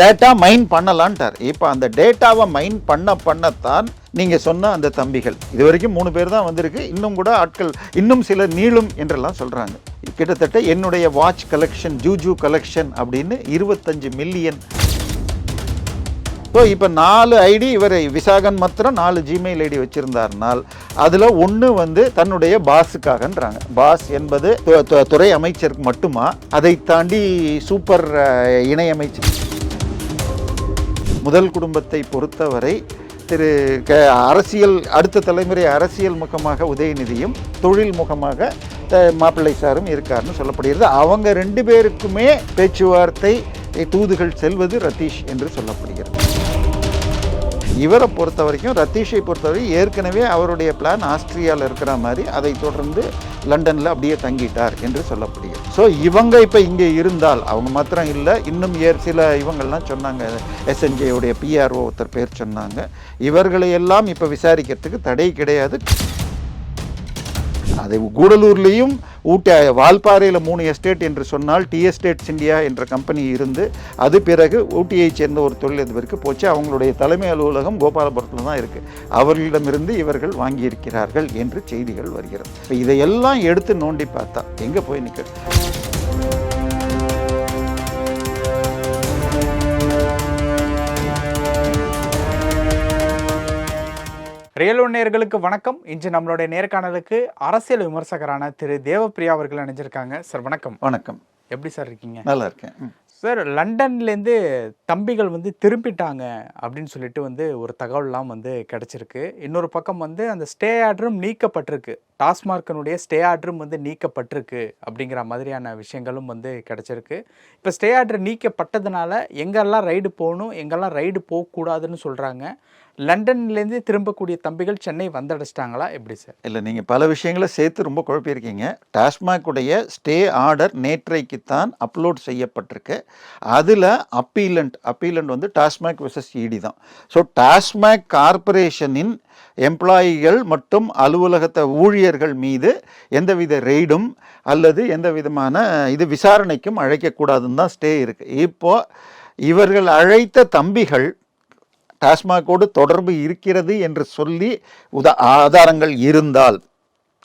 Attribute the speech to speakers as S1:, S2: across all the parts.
S1: Data மைன் பண்ணலான்ட்டார். இப்போ அந்த டேட்டாவை மைன் பண்ண பண்ணத்தான் நீங்கள் சொன்ன அந்த தம்பிகள். இது வரைக்கும் மூணு பேர் தான் வந்திருக்கு. இன்னும் கூட ஆட்கள் இன்னும் சிலர் நீளும் என்றெல்லாம் சொல்கிறாங்க கிட்டத்தட்ட என்னுடைய வாட்ச் கலெக்ஷன் ஜூஜு கலெக்ஷன் அப்படின்னு இருபத்தஞ்சு மில்லியன் ஸோ இப்போ நாலு ஐடி இவர் விசாகன் மாத்திரம் நாலு ஜிமெயில் ஐடி வச்சிருந்தாருனால் அதில் ஒன்று வந்து தன்னுடைய பாஸுக்காகன்றாங்க. பாஸ் என்பது துறை அமைச்சருக்கு மட்டுமா? அதை தாண்டி சூப்பர் இணையமைச்சர். முதல் குடும்பத்தை பொறுத்தவரை திரு க அரசியல் அடுத்த தலைமுறை அரசியல் முகமாக உதயநிதியும் தொழில் முகமாக மாப்பிள்ளை சாரும் இருக்காருன்னு சொல்லப்படுகிறது. அவங்க ரெண்டு பேருக்குமே பேச்சுவார்த்தை தூதுகள் செல்வது ரதீஷ் என்று சொல்லப்படுகிறது. இவரை பொறுத்த வரைக்கும் ரத்தீஷை பொறுத்த வரைக்கும் ஏற்கனவே அவருடைய பிளான் ஆஸ்திரியாவில் இருக்கிற மாதிரி அதை தொடர்ந்து லண்டனில் அப்படியே தங்கிட்டார் என்று சொல்லப்படுகிறது. ஸோ இவங்க இப்போ இங்கே இருந்தால் அவங்க மாத்திரம் இல்லை இன்னும் ஏர் சில இவங்கள்லாம் சொன்னாங்க எஸ்என்ஜேயுடைய பிஆர்ஓ ஒருத்தர் பேர் சொன்னாங்க. இவர்களை எல்லாம் இப்போ விசாரிக்கிறதுக்கு தடை கிடையாது. அது கூடலூர்லேயும் ஊட்ட வால்பாறையில் மூணு எஸ்டேட் என்று சொன்னால் டி எஸ்டேட்ஸ் இந்தியா என்ற கம்பெனி இருந்து அது பிறகு ஊட்டியைச் சேர்ந்த ஒரு தொழிலதிபருக்கு போச்சு. அவங்களுடைய தலைமை அலுவலகம் கோபாலபுரத்தில் தான் இருக்குது அவர்களிடமிருந்து இவர்கள் வாங்கியிருக்கிறார்கள் என்று செய்திகள் வருகிறது. இப்போ இதையெல்லாம் எடுத்து நோண்டி பார்த்தா எங்கே போய் நிற்கிறது
S2: ரியல் நேயர்களுக்கு வணக்கம். இன்று நம்மளுடைய நேர்காணலுக்கு அரசியல் விமர்சகரான திரு தேவப்பிரியா அவர்கள் இணைஞ்சிருக்காங்க. சார் வணக்கம்.
S1: வணக்கம்.
S2: எப்படி சார் இருக்கீங்க?
S1: நல்லா இருக்கேன்.
S2: சார் லண்டன்லேருந்து தம்பிகள் வந்து திரும்பிட்டாங்க அப்படின்னு சொல்லிட்டு வந்து ஒரு தகவல்லாம் வந்து கிடைச்சிருக்கு. இன்னொரு பக்கம் வந்து அந்த ஸ்டே ஆர்டரும் நீக்கப்பட்டிருக்கு. டாஸ்மார்க்கினுடைய ஸ்டே ஆர்டரும் வந்து நீக்கப்பட்டிருக்கு அப்படிங்கிற மாதிரியான விஷயங்களும் வந்து கிடைச்சிருக்கு. இப்போ ஸ்டே ஆர்டர் நீக்கப்பட்டதுனால எங்கெல்லாம் ரைடு போகணும் எங்கெல்லாம் ரைடு போகக்கூடாதுன்னு சொல்கிறாங்க லண்டன்லேருந்து திரும்பக்கூடிய தம்பிகள் சென்னை வந்தடைச்சிட்டாங்களா எப்படி சார்?
S1: இல்லை நீங்கள் பல விஷயங்களை சேர்த்து ரொம்ப குழப்பியிருக்கீங்க. டாஸ்மாகுடைய ஸ்டே ஆர்டர் நேற்றைக்கு தான் அப்லோட் செய்யப்பட்டிருக்கு. அதில் அப்பீலண்ட் அப்பீலண்ட் வந்து டாஸ்மாக் விசஸ் இடி தான். ஸோ டாஸ்மாக் கார்ப்பரேஷனின் எம்ப்ளாயிகள் மற்றும் அலுவலகத்தை ஊழியர்கள் மீது எந்தவித ரெய்டும் அல்லது எந்த விதமான இது விசாரணைக்கும் அழைக்கக்கூடாதுன்னு தான் ஸ்டே இருக்குது இப்போது இவர்கள் அழைத்த தம்பிகள் டாஸ்மாகோடு தொடர்பு இருக்கிறது என்று சொல்லி உதா ஆதாரங்கள் இருந்தால்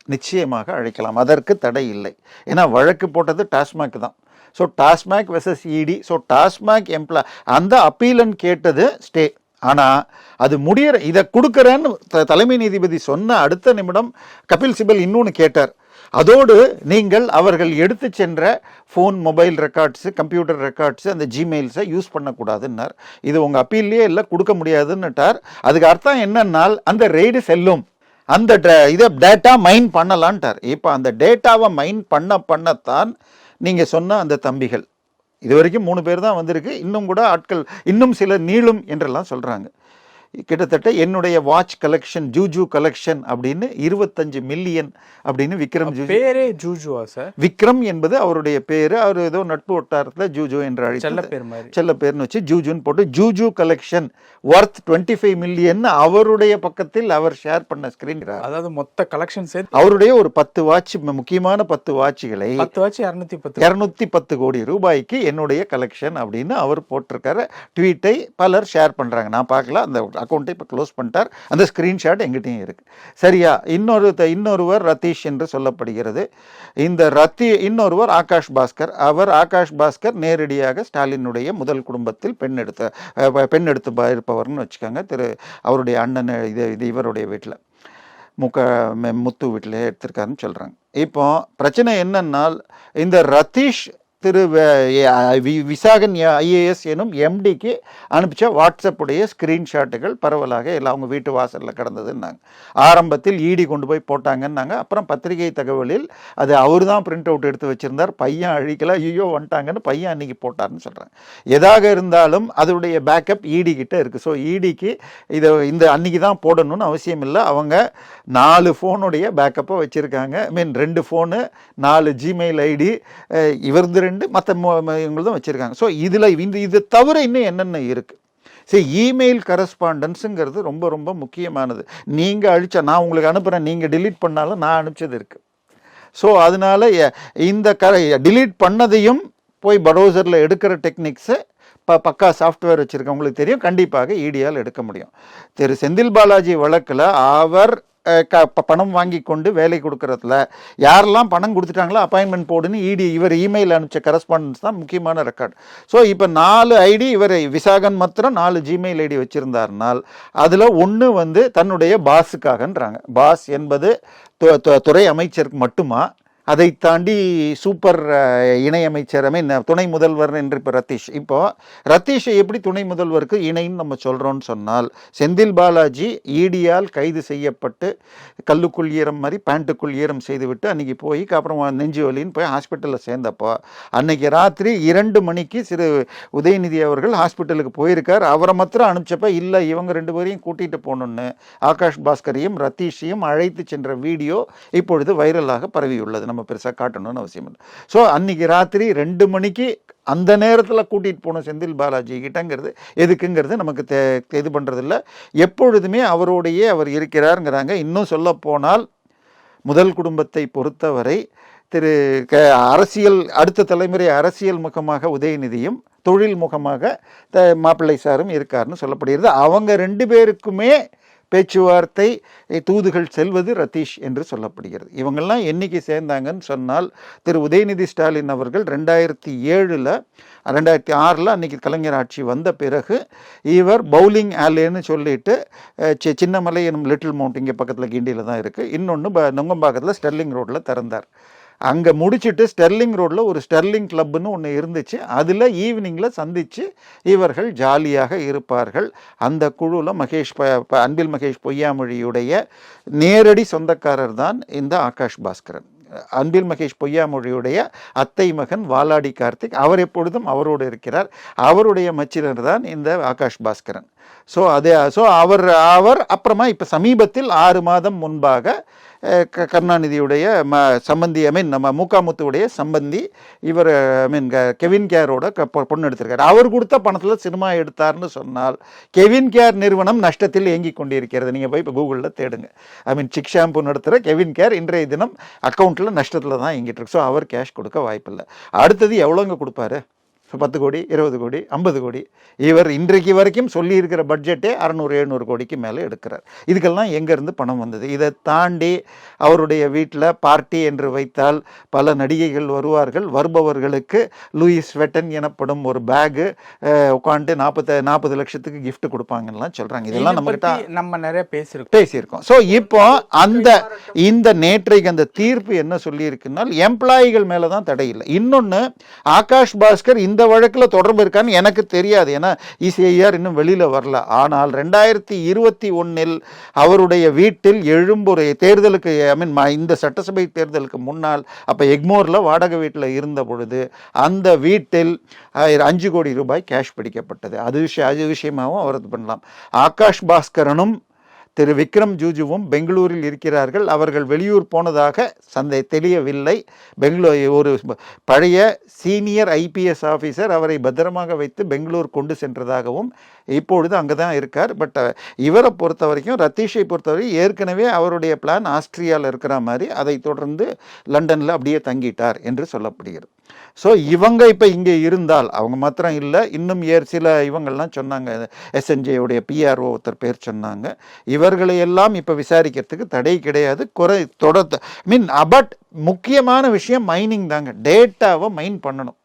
S1: நிச்சயமாக அழைக்கலாம். அதற்கு தடை இல்லை. ஏன்னா வழக்கு போட்டது டாஸ்மாக் தான். So TASMAC versus ED so TASMAC எம்ப்ளா அந்த அப்பீலன் கேட்டது ஸ்டே. ஆனால் அது முடியிற இதை கொடுக்குறேன்னு த- தலைமை நீதிபதி சொன்ன அடுத்த நிமிடம் கபில் சிபல் இன்னொன்று கேட்டார். அதோடு நீங்கள் அவர்கள் எடுத்து சென்ற phone mobile records computer records அந்த ஜிமெயில்ஸை யூஸ் பண்ணக்கூடாதுன்னார். இது உங்கள் அப்பீல்லையே இல்லை கொடுக்க முடியாதுன்னுட்டார். அதுக்கு அர்த்தம் என்னன்னால் அந்த ரெய்டு செல்லும். அந்த இதை டேட்டா மைன் பண்ணலான்ட்டார். இப்போ அந்த டேட்டாவை மைன் பண்ண பண்ணத்தான் நீங்கள் சொன்ன அந்த தம்பிகள். இது வரைக்கும் மூணு பேர் தான் வந்திருக்கு. இன்னும் கூட ஆட்கள் இன்னும் சிலர் நீளும் என்றெல்லாம் சொல்கிறாங்க கிட்டத்தட்ட என்னுடைய வாட்ச் கலெக்ஷன் ஜூஜு கலெக்ஷன் அப்படின்னு இருபத்தஞ்சு மில்லியன் அப்படின்னு விக்ரம் ஜூஜு
S2: பேரே ஜூஜுவா சார்
S1: விக்ரம் என்பது அவருடைய பேர். அவர் ஏதோ நட்பு வட்டாரத்தில் ஜூஜு என்று அழைத்து செல்ல பேர்னு வச்சு ஜூஜுன்னு போட்டு Juju collection worth twenty five million அவருடைய பக்கத்தில் அவர் ஷேர் பண்ண ஸ்கிரீன்
S2: அதாவது மொத்த கலெக்ஷன் சேர்த்து
S1: அவருடைய ஒரு பத்து வாட்ச் முக்கியமான பத்து வாட்சுகளை
S2: பத்து வச்சு இரநூத்தி பத்து.
S1: இரநூத்தி பத்து கோடி ரூபாய்க்கு என்னுடைய கலெக்ஷன் அப்படின்னு அவர் போட்டிருக்காரு. ட்வீட்டை பலர் ஷேர் பண்ணுறாங்க நான் பார்க்கல. அந்த அக்கௌண்ட்டை இப்போ க்ளோஸ் பண்ணிட்டார். அந்த ஸ்க்ரீன்ஷாட் எங்கிட்டையும் இருக்குது சரியா? இன்னொரு இன்னொருவர் ரத்தீஷ் என்று சொல்லப்படுகிறது. இந்த ரத்தி இன்னொருவர் ஆகாஷ் பாஸ்கர். அவர் ஆகாஷ் பாஸ்கர் நேரடியாக ஸ்டாலினுடைய முதல் குடும்பத்தில் பெண் எடுத்த பெண் எடுத்து இருப்பவர்னு வச்சுக்கோங்க. திரு அவருடைய அண்ணன் இது இது இவருடைய வீட்டில் முக்க முத்து வீட்டில் எடுத்திருக்காருன்னு சொல்கிறாங்க இப்போ பிரச்சனை என்னன்னால் இந்த ரதீஷ் திரு வி- விசாகன் ஐஏஎஸ் எனும் எம்டிக்கு அனுப்பிச்ச வாட்ஸ்அப்புடைய ஸ்க்ரீன்ஷாட்டுகள் பரவலாக எல்லாம் அவங்க வீட்டு வாசலில் கிடந்ததுன்னாங்க. ஆரம்பத்தில் ஈடி கொண்டு போய் போட்டாங்கன்னாங்க. அப்புறம் பத்திரிகை தகவலில் அது அவர் தான் பிரிண்ட் அவுட் எடுத்து வச்சுருந்தார். பையன் அழிக்கல ஐயோ வந்துட்டாங்கன்னு பையன் அன்றைக்கி போட்டார்னு சொல்கிறாங்க எதாக இருந்தாலும் அதனுடைய பேக்கப் ஈடி கிட்ட இருக்குது ஸோ ஈடிக்கு இதை இந்த அன்றைக்கி தான் போடணும்னு அவசியம் இல்லை. அவங்க நாலு ஃபோனுடைய பேக்கப்பை வச்சுருக்காங்க. ஐ மீன் ரெண்டு ஃபோனு நாலு ஜிமெயில் ஐடி இவர்ந்து ரெண்டு மற்ற இவங்களும் வச்சுருக்காங்க. ஸோ இதில் இந்த இது தவிர இன்னும் என்னென்ன இருக்குது சரி இமெயில் கரஸ்பாண்டன்ஸுங்கிறது ரொம்ப ரொம்ப முக்கியமானது. நீங்கள் அழிச்ச நான் உங்களுக்கு அனுப்புகிறேன் நீங்கள் டிலீட் பண்ணாலும் நான் அனுப்பிச்சது இருக்குது ஸோ அதனால இந்த க டிலீட் பண்ணதையும் போய் பரோசரில் எடுக்கிற டெக்னிக்ஸை ப பக்கா சாஃப்ட்வேர் வச்சுருக்கவங்களுக்கு தெரியும். கண்டிப்பாக இடியால் எடுக்க முடியும். திரு செந்தில் பாலாஜி வழக்கில் அவர் பணம் வாங்கி கொண்டு வேலை கொடுக்கறதுல யாரெல்லாம் பணம் கொடுத்துட்டாங்களோ அப்பாயின்மெண்ட் போடுன்னு இடி இவர் இமெயில் அனுப்பிச்ச கரஸ்பாண்டன்ஸ் தான் முக்கியமான ரெக்கார்ட் ஸோ இப்போ நாலு ஐடி இவர் விசாகன் மாத்திரம் நாலு ஜிமெயில் ஐடி வச்சுருந்தாருனால் அதில் ஒன்று வந்து தன்னுடைய பாஸுக்காகன்றாங்க பாஸ் என்பது து- துறை அமைச்சருக்கு மட்டுமா? அதை தாண்டி சூப்பர் அஹ், இணையமைச்சர் ஐ மீன் துணை முதல்வர் என்று இப்போ ரத்தீஷ். இப்போ ரத்தீஷை எப்படி துணை முதல்வருக்கு இணைன்னு நம்ம சொல்கிறோம்னு சொன்னால் செந்தில் பாலாஜி ஈடியால் கைது செய்யப்பட்டு கல்லுக்குள் ஈரம் மாதிரி பேண்ட்டுக்குள் ஈரம் செய்துவிட்டு அன்றைக்கி போய் அப்புறம் நெஞ்சு வலின்னு போய் ஹாஸ்பிட்டலில் சேர்ந்தப்போ அன்னைக்கு ராத்திரி இரண்டு மணிக்கு சிறு உதயநிதி அவர்கள் ஹாஸ்பிட்டலுக்கு போயிருக்கார். அவரை மாத்திரம் அனுப்பிச்சப்ப இல்லை இவங்க ரெண்டு பேரையும் கூட்டிகிட்டு போகணுன்னு ஆகாஷ் பாஸ்கரையும் ரத்தீஷையும் அழைத்து சென்ற வீடியோ இப்பொழுது வைரலாக பரவியுள்ளது. நம்ம நம்ம பெருசாக காட்டணும்னு அவசியம் இல்லை. ஸோ அன்றைக்கி ராத்திரி ரெண்டு மணிக்கு அந்த நேரத்தில் கூட்டிகிட்டு போன செந்தில் பாலாஜி கிட்டங்கிறது எதுக்குங்கிறது நமக்கு தே இது பண்ணுறதில்ல எப்பொழுதுமே அவரோடையே அவர் இருக்கிறாருங்கிறாங்க. இன்னும் சொல்ல போனால் முதல் குடும்பத்தை பொறுத்தவரை திரு க அரசியல் அடுத்த தலைமுறை அரசியல் முகமாக உதயநிதியும் தொழில் முகமாக த மாப்பிள்ளை சாரும் இருக்காருன்னு சொல்லப்படுகிறது. அவங்க ரெண்டு பேருக்குமே பேச்சுவார்த்தை தூதுகள் செல்வது ரதீஷ் என்று சொல்லப்படுகிறது. இவங்கெல்லாம் என்றைக்கு சேர்ந்தாங்கன்னு சொன்னால் திரு. உதயநிதி ஸ்டாலின் அவர்கள் ரெண்டாயிரத்தி ஏழில் ரெண்டாயிரத்தி ஆறில் அன்றைக்கி கலைஞர் ஆட்சி வந்த பிறகு இவர் பவுலிங் ஆலேன்னு சொல்லிட்டு சி சின்னமலை எனும் லிட்டில் மவுண்ட் இங்கே பக்கத்தில் கிண்டியில் தான் இருக்குது இன்னொன்று ப நுங்கம்பாக்கத்தில் ஸ்டெர்லிங் ரோட்டில் திறந்தார். அங்கே முடிச்சுட்டு ஸ்டெர்லிங் ரோட்டில் ஒரு ஸ்டெர்லிங் கிளப்னு ஒன்று இருந்துச்சு. அதில் ஈவினிங்கில் சந்தித்து இவர்கள் ஜாலியாக இருப்பார்கள். அந்த குழுவில் மகேஷ் ப அன்பில் மகேஷ் பொய்யாமொழியுடைய நேரடி சொந்தக்காரர் தான் இந்த ஆகாஷ் பாஸ்கரன். அன்பில் மகேஷ் பொய்யாமொழியுடைய அத்தை மகன் வாலாடி கார்த்திக். அவர் எப்பொழுதும் அவரோடு இருக்கிறார். அவருடைய மச்சினர் தான் இந்த ஆகாஷ் பாஸ்கரன். ஸோ அதே ஸோ அவர் அவர் அப்புறமா இப்போ சமீபத்தில் ஆறு மாதம் முன்பாக க கருணாநிதியுடைய ம சம்பந்தி ஐ மீன் நம்ம மூக்காமுத்துவுடைய சம்பந்தி இவர் ஐ மீன் க கெவின் கேரோட க பொண்ணு எடுத்திருக்காரு. அவர் கொடுத்த பணத்தில் சினிமா எடுத்தார்னு சொன்னால் கெவின் கேர் நிறுவனம் நஷ்டத்தில் இயங்கி கொண்டிருக்கிறது. நீங்கள் போய் இப்போ கூகுளில் தேடுங்க. ஐ மீன் சிக் ஷாம்பு நடத்துகிற கெவின் கேர் இன்றைய தினம் அக்கௌண்ட்டில் நஷ்டத்தில் தான் இயங்கிட்டு இருக்கு. ஸோ அவர் கேஷ் கொடுக்க வாய்ப்பில்லை. அடுத்தது எவ்வளோங்க கொடுப்பாரு? பத்து கோடி இருபது கோடி ஐம்பது கோடி. இவர் இன்றைக்கு வரைக்கும் சொல்லியிருக்கிற பட்ஜெட்டே அறநூறு எழுநூறு கோடிக்கு மேலே எடுக்கிறார். இதுக்கெல்லாம் எங்கேருந்து பணம் வந்தது? இதை தாண்டி அவருடைய வீட்டில் பார்ட்டி என்று வைத்தால் பல நடிகைகள் வருவார்கள். வருபவர்களுக்கு லூயிஸ் வெட்டன் எனப்படும் ஒரு பேகு உட்காந்து நாற்பத்த நாற்பது லட்சத்துக்கு gift கொடுப்பாங்கலாம் சொல்கிறாங்க இதெல்லாம்
S2: இதை
S1: நம்மகிட்ட
S2: நம்ம நிறைய பேசியிருக்கோம்.
S1: பேசியிருக்கோம். ஸோ இப்போ அந்த இந்த நேற்றைக்கு அந்த தீர்ப்பு என்ன சொல்லியிருக்குன்னால் எம்ப்ளாயிகள் மேலே தான் தடை இல்லை. இன்னொன்று ஆகாஷ் பாஸ்கர் இந்த இந்த வழக்கில் தொடர்பு இருக்கான்னு எனக்கு தெரியாது. ஏன்னா இசிஐஆர் இன்னும் வெளியில் வரல. ஆனால் ரெண்டாயிரத்தி இருபத்தி ஒன்றில் அவருடைய வீட்டில் எழும்புரை தேர்தலுக்கு ஐ மீன் இந்த சட்டசபை தேர்தலுக்கு முன்னால் அப்போ எக்மோரில் வாடகை வீட்டில் இருந்த பொழுது அந்த வீட்டில் அஞ்சு கோடி ரூபாய் கேஷ் பிடிக்கப்பட்டது. அது விஷயம் அது விஷயமாகவும் அவர் இது பண்ணலாம். ஆகாஷ் பாஸ்கரனும் திரு விக்ரம் ஜூஜுவும் பெங்களூரில் இருக்கிறார்கள். அவர்கள் வெளியூர் போனதாக சந்தை தெரியவில்லை பெங்களூர் ஒரு பழைய சீனியர் ஐபிஎஸ் ஆஃபீஸர் அவரை பத்திரமாக வைத்து பெங்களூர் கொண்டு சென்றதாகவும் இப்பொழுது அங்கே தான் இருக்கார். பட் இவரை பொறுத்த வரைக்கும் ரத்தீஷை பொறுத்தவரை ஏற்கனவே அவருடைய பிளான் ஆஸ்திரியாவில் இருக்கிற மாதிரி அதை தொடர்ந்து லண்டனில் அப்படியே தங்கிட்டார் என்று சொல்லப்படுகிறது. ஸோ இவங்க இப்போ இங்கே இருந்தால் அவங்க மாத்திரம் இல்லை இன்னும் ஏர் சில இவங்கள்லாம் சொன்னாங்க எஸ்என்ஜேவுடைய பிஆர்ஓ ஒருத்தர் பேர் சொன்னாங்க. இவர்களை எல்லாம் இப்போ விசாரிக்கிறதுக்கு தடை கிடையாது குறை தொடர் மீன் அபட் முக்கியமான விஷயம் மைனிங் தாங்க டேட்டாவை மைன் பண்ணணும்.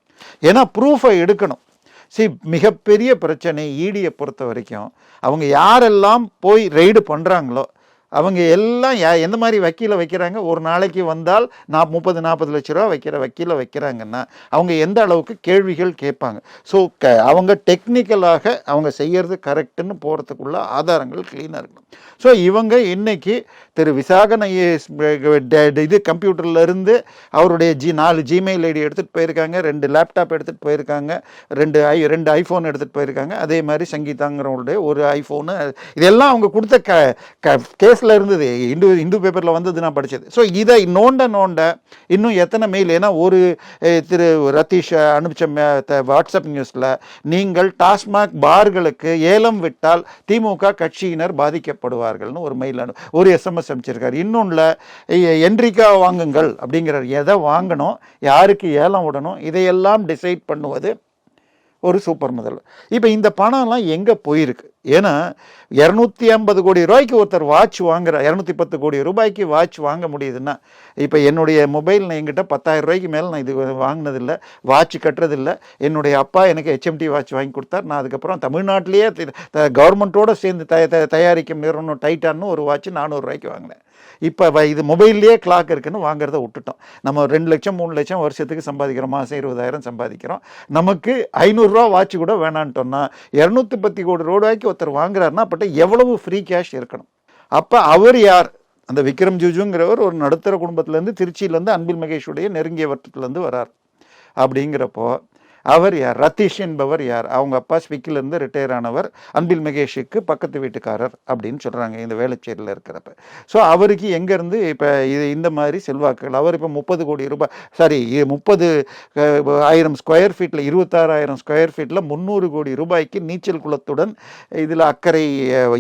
S1: ஏன்னா ப்ரூஃபை எடுக்கணும். சி மிகப்பெரிய பிரச்சனை ஈடியை பொறுத்த வரைக்கும் அவங்க யாரெல்லாம் போய் ரெய்டு பண்ணுறாங்களோ அவங்க எல்லாம் எந்த மாதிரி வக்கீலை வைக்கிறாங்க? ஒரு நாளைக்கு வந்தால் நான் முப்பது நாற்பது லட்ச ரூபா வைக்கிற வக்கீலை வைக்கிறாங்கன்னா அவங்க எந்த அளவுக்கு கேள்விகள் கேட்பாங்க? ஸோ க அவங்க டெக்னிக்கலாக அவங்க செய்கிறது கரெக்டுன்னு போகிறதுக்குள்ள ஆதாரங்கள் க்ளீனாக இருக்கணும். ஸோ இவங்க இன்னைக்கு திரு விசாகன் ஐஏஎஸ் இது கம்ப்யூட்டர்ல இருந்து அவருடைய ஜி நாலு ஜிமெயில் ஐடி எடுத்துகிட்டு போயிருக்காங்க ரெண்டு லேப்டாப் எடுத்துகிட்டு போயிருக்காங்க ரெண்டு ஐ ரெண்டு ஐஃபோன் எடுத்துகிட்டு போயிருக்காங்க. அதே மாதிரி சங்கீதாங்கிறவங்களுடைய ஒரு ஐஃபோனு இதெல்லாம் அவங்க கொடுத்த க க கேஸில் இருந்தது. இந்து இந்து பேப்பரில் வந்தது நான் படித்தது ஸோ இதை நோண்ட நோண்ட இன்னும் எத்தனை மெயில் ஏன்னா ஒரு திரு ரத்தீஷ் அனுப்பிச்ச மே- த- வாட்ஸ்அப் நியூஸில் நீங்கள் டாஸ்மாக் பார்களுக்கு ஏலம் விட்டால் திமுக கட்சியினர் பாதிக்கப்படுவார்கள்னு ஒரு மெயில் அனு ஒரு எஸ்எம்எஸ் அனுப்பிச்சிருக்காரு. இன்னொன்றில் என்ட்ரிக்கா வாங்குங்கள் அப்படிங்கிறார். எதை வாங்கணும்? யாருக்கு ஏலம் விடணும்? இதையெல்லாம் டிசைட் பண்ணுவது ஒரு சூப்பர் முதல்வர். இப்போ இந்த பணம்லாம் எங்கே போயிருக்கு? ஏன்னா இரநூத்தி ஐம்பது கோடி ரூபாய்க்கு ஒருத்தர் வாட்ச் வாங்குற இரநூத்தி பத்து கோடி ரூபாய்க்கு வாட்ச் வாங்க முடியுதுன்னா இப்போ என்னுடைய மொபைல் நான் என்கிட்ட பத்தாயிரம் ரூபாய்க்கு மேலே நான் இது வாங்கினதில்லை வாட்ச் கட்டுறதில்ல. என்னுடைய அப்பா எனக்கு ஹெச்எம்டி வாட்ச் வாங்கி கொடுத்தார். நான் அதுக்கப்புறம் தமிழ்நாட்டிலேயே கவர்மெண்ட்டோடு சேர்ந்து தய தயாரிக்கும் நிறுவனம் டைட்டான்னு ஒரு வாட்ச் நானூறுரூவாய்க்கு வாங்கினேன். இப்போ வ- இது மொபைல்லையே கிளாக் இருக்குன்னு வாங்குறத விட்டுட்டோம். நம்ம ரெண்டு லட்சம் மூணு லட்சம் வருஷத்துக்கு சம்பாதிக்கிறோம். மாதம் இருபதாயிரம் சம்பாதிக்கிறோம். நமக்கு ஐநூறுரூவா வாட்ச் கூட வேணான்ட்டோம்னா இரநூத்தி பத்து கோடி ரூபாய்க்கு ஒருத்தர் வாங்குறாருன்னா அப்பட்ட எவ்வளவு ஃப்ரீ கேஷ் இருக்கணும். அப்போ அவர் யார்? அந்த விக்ரம் ஜூஜுங்கிறவர் ஒரு நடுத்தர குடும்பத்திலேருந்து திருச்சியிலேருந்து அன்பில் மகேஷுடைய நெருங்கிய வட்டத்துலேருந்து வரார். அப்படிங்கிறப்போ அவர் யார்? ரத்தீஷ் என்பவர் யார்? அவங்க அப்பா ஸ்விக்கிலேருந்து ரிட்டையர் ஆனவர் அன்பில் மகேஷுக்கு பக்கத்து வீட்டுக்காரர் அப்படின்னு சொல்கிறாங்க இந்த வேளச்சேரியில் இருக்கிறப்ப. ஸோ அவருக்கு எங்கேருந்து இப்போ இது இந்த மாதிரி செல்வாக்குகள்? அவர் இப்போ முப்பது கோடி ரூபாய் சாரி முப்பது ஆயிரம் ஸ்கொயர் ஃபீட்டில் இருபத்தாறாயிரம் ஸ்கொயர் ஃபீட்டில் முந்நூறு கோடி ரூபாய்க்கு நீச்சல் குளத்துடன் இதில் அக்கறை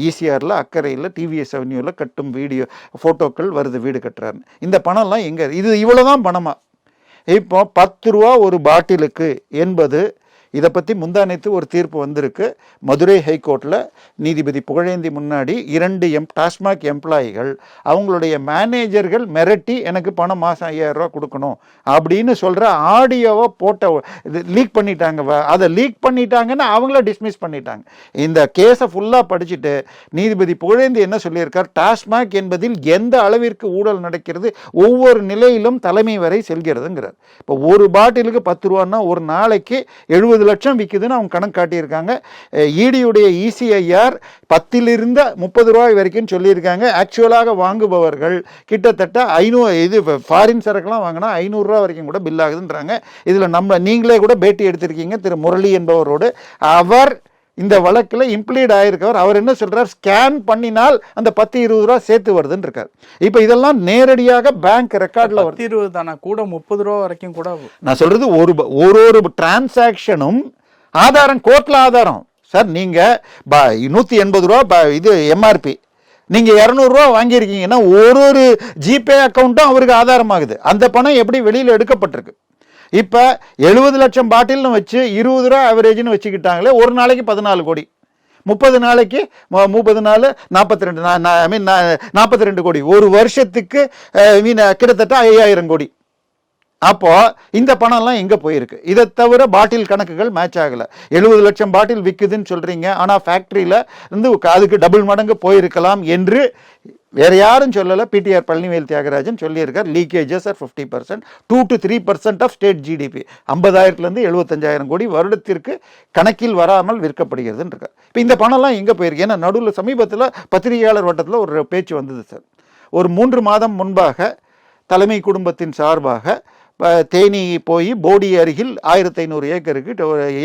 S1: ஈசிஆரில் அக்கறையில் டிவிஎஸ் அவென்யூவில் கட்டும் வீடியோ ஃபோட்டோக்கள் வருது வீடு கட்டுறாரு இந்த பணம்லாம் எங்கே இது இவ்வளோ தான் பணமாக இப்போ பத்து ரூபா ஒரு பாட்டிலுக்கு என்பது இதை பற்றி முந்தானைத்து ஒரு தீர்ப்பு வந்திருக்கு. மதுரை ஹைகோர்ட்டில் நீதிபதி புகழேந்தி முன்னாடி இரண்டு எம் டாஸ்மாக் எம்ப்ளாயிகள் அவங்களுடைய மேனேஜர்கள் மிரட்டி எனக்கு பணம் மாதம் ஐயாயிரம் ரூபா கொடுக்கணும் அப்படின்னு சொல்கிற ஆடியோவை போட்ட இது லீக் பண்ணிட்டாங்க. அதை லீக் பண்ணிட்டாங்கன்னு அவங்கள டிஸ்மிஸ் பண்ணிட்டாங்க. இந்த கேஸை ஃபுல்லாக படிச்சுட்டு நீதிபதி புகழேந்தி என்ன சொல்லியிருக்கார்? டாஸ்மாக் என்பதில் எந்த அளவிற்கு ஊழல் நடக்கிறது? ஒவ்வொரு நிலையிலும் தலைமை வரை செல்கிறதுங்கிறார். இப்போ ஒரு பாட்டிலுக்கு பத்து ரூபான்னா ஒரு நாளைக்கு எழுபது லட்சம் விற்குதுன்னு அவங்க கணக்கு காட்டியிருக்காங்க. ஈடியுடைய இசிஐஆர் பத்திலிருந்து முப்பது ரூபாய் வரைக்கும் சொல்லியிருக்காங்க. ஆக்சுவலாக வாங்குபவர்கள் கிட்டத்தட்ட ஐநூறு இது ஃபாரின் சரக்குலாம் வாங்கினா ஐநூறுரூவா வரைக்கும் கூட பில் ஆகுதுன்றாங்க. இதில் நம்ம நீங்களே கூட பேட்டி எடுத்திருக்கீங்க திரு முரளி என்பவரோடு. அவர் இந்த வழக்கில் இம்ப்ளீட் ஆயிருக்கவர். அவர் என்ன சொல்றார்? ஸ்கேன் பண்ணினால் அந்த பத்து இருபது ரூபா சேர்த்து வருதுன்னு இருக்கார். இப்போ இதெல்லாம் நேரடியாக பேங்க் ரெக்கார்டில் வருது
S2: இருபது தானே? கூட முப்பது ரூபா வரைக்கும் கூட
S1: நான் சொல்றது ஒரு ஒரு ஒரு டிரான்சாக்ஷனும் ஆதாரம் கோர்ட்ல ஆதாரம். சார் நீங்க ப- நூத்தி எண்பது ரூபா இது எம்ஆர்பி நீங்க இரநூறுவா வாங்கியிருக்கீங்கன்னா ஒரு ஒரு ஜிபே அக்கௌண்ட்டும் அவருக்கு ஆதாரமாகுது. அந்த பணம் எப்படி வெளியில எடுக்கப்பட்டிருக்கு? இப்போ எழுபது லட்சம் பாட்டில்னு வச்சு இருபது ரூபா ஆவரேஜ்னு வச்சுக்கிட்டாங்களே ஒரு நாளைக்கு பதினாலு கோடி. முப்பது நாளைக்கு முப்பது நாள் நாற்பத்தி ரெண்டு ஐ மீன் நாற்பத்தி ரெண்டு கோடி. ஒரு வருஷத்துக்கு மீன் கிட்டத்தட்ட ஐயாயிரம் கோடி. அப்போது இந்த பணம்லாம் எங்கே போயிருக்கு? இதை தவிர பாட்டில் கணக்குகள் மேட்ச் ஆகலை. எழுபது லட்சம் பாட்டில் விற்குதுன்னு சொல்கிறீங்க ஆனால் ஃபேக்ட்ரியில் இருந்து அதுக்கு டபுள் மடங்கு போயிருக்கலாம் என்று வேறு யாரும் சொல்லலை. பிடிஆர் பழனிவேல் தியாகராஜன் சொல்லியிருக்கார் leakages are fifty percent two to three percent of state GDP ஐம்பதாயிரத்துலேருந்து எழுபத்தஞ்சாயிரம் கோடி வருடத்திற்கு கணக்கில் வராமல் விற்கப்படுகிறதுன்னு இருக்கார். இப்போ இந்த பணம்லாம் எங்கே போயிருக்கு? ஏன்னா நடுவில் சமீபத்தில் பத்திரிகையாளர் வட்டத்தில் ஒரு பேச்சு வந்தது சார். ஒரு மூன்று மாதம் முன்பாக தலைமை குடும்பத்தின் சார்பாக தேனி போய் போடி அருகில் ஆயிரத்தி ஐநூறு ஏக்கருக்கு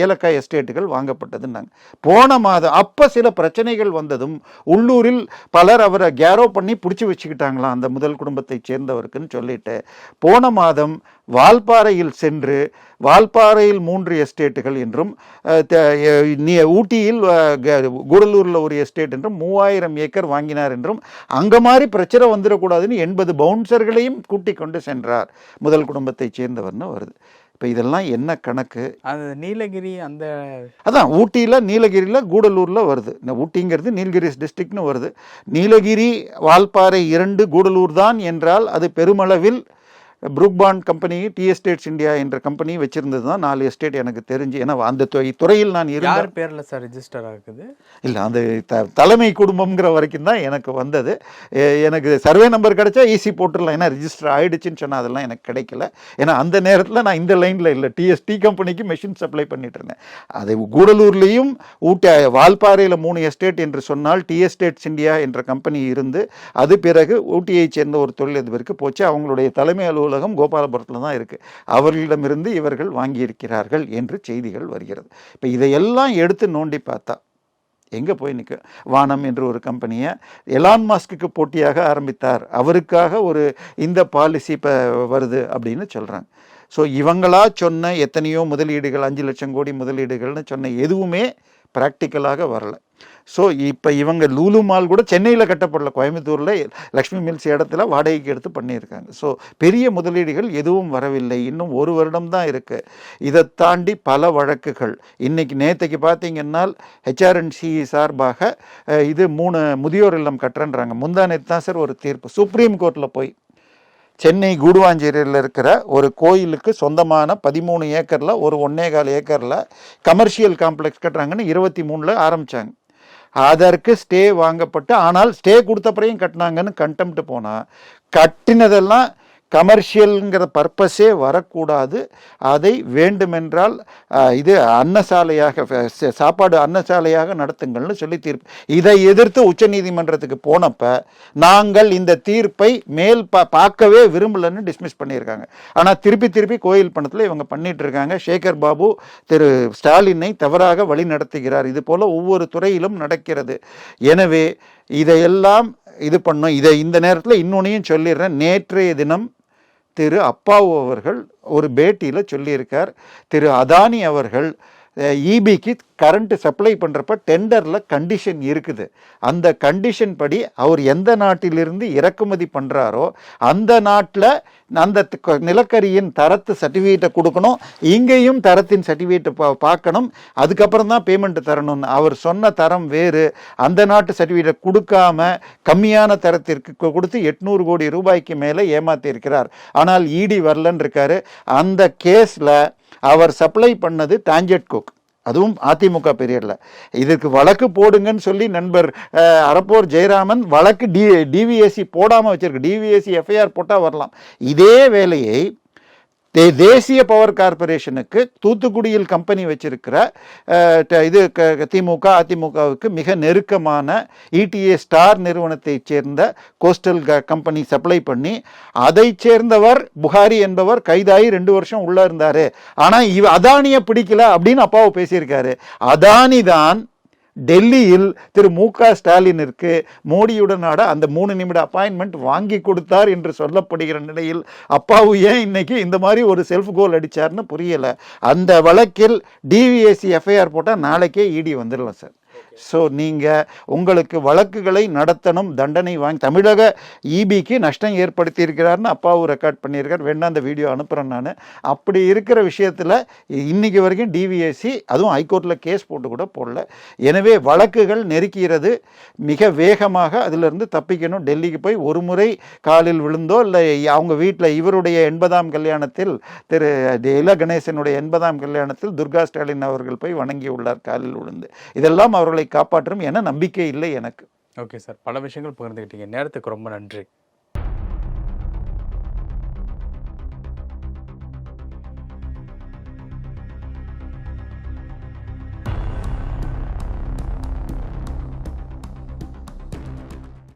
S1: ஏலக்காய் எஸ்டேட்டுகள் வாங்கப்பட்டதுன்னாங்க. போன மாதம் அப்போ சில பிரச்சனைகள் வந்ததும் உள்ளூரில் பலர் அவரை கேரோ பண்ணி பிடிச்சி வச்சுக்கிட்டாங்களாம் அந்த முதல் குடும்பத்தைச் சேர்ந்தவருக்குன்னு சொல்லிட்டு. போன மாதம் வால்பாறையில் சென்று வால்பாறையில் மூன்று எஸ்டேட்டுகள் என்றும் ஊட்டியில் கூடலூரில் ஒரு எஸ்டேட் என்றும் மூவாயிரம் ஏக்கர் வாங்கினார் என்றும் அங்கே மாதிரி பிரச்சனை வந்துடக்கூடாதுன்னு எண்பது பவுன்சர்களையும் கூட்டிக் கொண்டு சென்றார். முதல் குடும்பத்தைச் சேர்ந்தவர்னு வருது. இப்போ இதெல்லாம் என்ன கணக்கு?
S2: அந்த நீலகிரி அந்த
S1: அதான் ஊட்டியில் நீலகிரியில் கூடலூரில் வருது. இந்த ஊட்டிங்கிறது நீலகிரிஸ் டிஸ்ட்ரிக்ட்னு வருது. நீலகிரி வால்பாறை இரண்டு கூடலூர் தான் என்றால் அது பெருமளவில் Brooke Bond company tea estates India என்ற கம்பெனி வச்சிருந்தது தான் நாலு எஸ்டேட் எனக்கு தெரிஞ்சு. ஏன்னா அந்த துறை- துறையில் நான்
S2: யார் பேர்ல சார் ரெஜிஸ்டர் ஆகுது?
S1: இல்லை அந்த த தலைமை குடும்பம்ங்கிற வரைக்கும் தான் எனக்கு வந்தது. எனக்கு சர்வே நம்பர் கிடைச்சா ஈஸி போட்டுடலாம். ஏன்னா ரிஜிஸ்டர் ஆயிடுச்சுன்னு சொன்னால் அதெல்லாம் எனக்கு கிடைக்கல. ஏன்னா அந்த நேரத்தில் நான் இந்த லைனில் இல்லை. டிஎஸ்டி கம்பெனிக்கு மெஷின் சப்ளை பண்ணிட்டு இருந்தேன். அது கூடலூர்லேயும் ஊட்ட வால்பாறையில் மூணு எஸ்டேட் என்று சொன்னால் டி எஸ்டேட்ஸ் இந்தியா என்ற கம்பெனி இருந்து அது பிறகு ஊட்டியைச் சேர்ந்த ஒரு தொழிலதிபருக்கு போச்சு. அவங்களுடைய தலைமை அலுவலகம் கோபாலபுரத்தில் தான் இருக்குது அவர்களிடமிருந்து இவர்கள் வாங்கியிருக்கிறார்கள் என்று செய்திகள் வருகிறது. இப்போ இதையெல்லாம் எடுத்து நோண்டி பார்த்தா எங்கே போய் நிற்க வானம் என்று ஒரு கம்பெனியை எலான் மாஸ்க்கு போட்டியாக ஆரம்பித்தார். அவருக்காக ஒரு இந்த பாலிசி இப்போ வருது அப்படின்னு சொல்கிறாங்க ஸோ இவங்களா சொன்ன எத்தனையோ முதலீடுகள் அஞ்சு லட்சம் கோடி முதலீடுகள்னு சொன்ன எதுவுமே ப்ராக்டிக்கலாக வரலை. ஸோ இப்போ இவங்க லூலு மால் கூட சென்னையில் கட்டப்படல. கோயம்புத்தூரில் லக்ஷ்மி மில்ஸ் இடத்துல வாடகைக்கு எடுத்து பண்ணியிருக்காங்க. ஸோ பெரிய முதலீடுகள் எதுவும் வரவில்லை. இன்னும் ஒரு வருடம் தான் இருக்குது இதை தாண்டி பல வழக்குகள். இன்றைக்கி நேற்றுக்கு பார்த்தீங்கன்னா ஹெச்ஆர்என்சி சார்பாக இது மூணு முதியோர் இல்லம் கட்டுறன்றாங்க. முந்தா தான் சார் ஒரு தீர்ப்பு. சுப்ரீம் கோர்ட்டில் போய் சென்னை கூடுவாஞ்சேரியில் இருக்கிற ஒரு கோயிலுக்கு சொந்தமான பதிமூணு ஏக்கரில் ஒரு ஒன்னே கால் ஏக்கரில் கமர்ஷியல் காம்ப்ளெக்ஸ் கட்டுறாங்கன்னு இருபத்தி மூணில் ஆரம்பித்தாங்க அதற்கு ஸ்டே வாங்கப்பட்டு ஆனால் ஸ்டே கொடுத்தப்பறையும் கட்டினாங்கன்னு கண்டெம்ட் போனால் கட்டினதெல்லாம் கமர்ஷியலுங்கிற பர்பஸே வரக்கூடாது. அதை வேண்டுமென்றால் இது அன்னசாலையாக சாப்பாடு அன்னசாலையாக நடத்துங்கள்னு சொல்லி தீர்ப்பு இதை எதிர்த்து உச்சநீதிமன்றத்துக்கு போனப்போ நாங்கள் இந்த தீர்ப்பை மேல் பா பார்க்கவே விரும்பலன்னு டிஸ்மிஸ் பண்ணியிருக்காங்க. ஆனால் திருப்பி திருப்பி கோயில் பணத்தில் இவங்க பண்ணிட்டு இருக்காங்க சேகர் பாபு திரு ஸ்டாலினை தவறாக வழி நடத்துகிறார். இது போல் ஒவ்வொரு துறையிலும் நடக்கிறது. எனவே இதையெல்லாம் இது பண்ணும். இதை இந்த நேரத்தில் இன்னொன்னையும் சொல்லிடுறேன். நேற்றைய தினம் திரு அப்பாவு அவர்கள் ஒரு பேட்டியில் சொல்லியிருக்கார். திரு அதானி அவர்கள் இபிக்கு கரண்ட்டு சப்ளை பண்ணுறப்ப டெண்டரில் கண்டிஷன் இருக்குது. அந்த கண்டிஷன் படி அவர் எந்த நாட்டிலிருந்து இறக்குமதி பண்ணுறாரோ அந்த நாட்டில் அந்த நிலக்கரியின் தரத்து சர்டிஃபிகேட்டை கொடுக்கணும். இங்கேயும் தரத்தின் சர்டிஃபிகேட்டை பா பார்க்கணும். அதுக்கப்புறம் தான் பேமெண்ட் தரணும்னு. அவர் சொன்ன தரம் வேறு. அந்த நாட்டு சர்டிஃபிகேட்டை கொடுக்காம கம்மியான தரத்திற்கு கொடுத்து எட்நூறு கோடி ரூபாய்க்கு மேலே ஏமாற்றியிருக்கிறார் ஆனால் இடி வரலன்னு இருக்காரு. அந்த கேஸில் அவர் சப்ளை பண்ணது டாஞ்சட் குக். அதுவும் அதிமுக பீரியடில் இதுக்கு வழக்கு போடுங்கன்னு சொல்லி நண்பர் அறப்போர் ஜெயராமன் வழக்கு டி டிவிஎஸ்சி போடாமல் வச்சுருக்கு. டிவிஎஸ்சி எஃப்ஐஆர் போட்டால் வரலாம். இதே வேலையை தே தேசிய பவர் கார்ப்பரேஷனுக்கு தூத்துக்குடியில் கம்பெனி வச்சிருக்கிற ட- இது க- திமுக அதிமுகவுக்கு மிக நெருக்கமான இடிஏ ஸ்டார் நிறுவனத்தைச் சேர்ந்த கோஸ்டல் க- கம்பெனி சப்ளை பண்ணி அதை சேர்ந்தவர் புகாரி என்பவர் கைதாகி ரெண்டு வருஷம் உள்ள இருந்தார். ஆனால் இவ அதானியை பிடிக்கல அப்படின்னு அப்பாவை பேசியிருக்காரு. அதானி தான் டெல்லியில் திரு மு க ஸ்டாலினிற்கு மோடியுடனாட அந்த மூணு நிமிட அப்பாயின்மெண்ட் வாங்கி கொடுத்தார் என்று சொல்லப்படுகிற நிலையில் அப்பாவு ஏன் இன்னைக்கு இந்த மாதிரி ஒரு செல்ஃப் கோல் அடித்தார்னு புரியல. அந்த வழக்கில் டிவிஎஸ்சி எஃப்ஐஆர் போட்டால் நாளைக்கே இடி வந்துடலாம் சார். ஸோ நீங்கள் உங்களுக்கு வழக்குகளை நடத்தணும் தண்டனை வாங்கி தமிழக இபிக்கு நஷ்டம் ஏற்படுத்தியிருக்கிறார்னு அப்பாவும் ரெக்கார்ட் பண்ணியிருக்கார். வேணா அந்த வீடியோ அனுப்புகிறேன் நான். அப்படி இருக்கிற விஷயத்தில் இன்னைக்கு வரைக்கும் டிவிஎஸ்சி அதுவும் ஹைகோர்ட்டில் கேஸ் போட்டு கூட போடல. எனவே வழக்குகள் நெருக்கிறது. மிக வேகமாக அதிலிருந்து தப்பிக்கணும். டெல்லிக்கு போய் ஒரு முறை காலில் விழுந்தோ இல்லை அவங்க வீட்டில் இவருடைய எண்பதாம் கல்யாணத்தில் திரு இல கணேசனுடைய எண்பதாம் கல்யாணத்தில் துர்கா ஸ்டாலின் அவர்கள் போய் வணங்கியுள்ளார் காலில் விழுந்து. இதெல்லாம் அவர்களை காப்பாற்றும் என நம்பிக்கை இல்லை எனக்கு.
S2: ஓகே சார் பல விஷயங்கள் பகிர்ந்துக்கிட்டீங்க நேரத்துக்கு ரொம்ப நன்றி.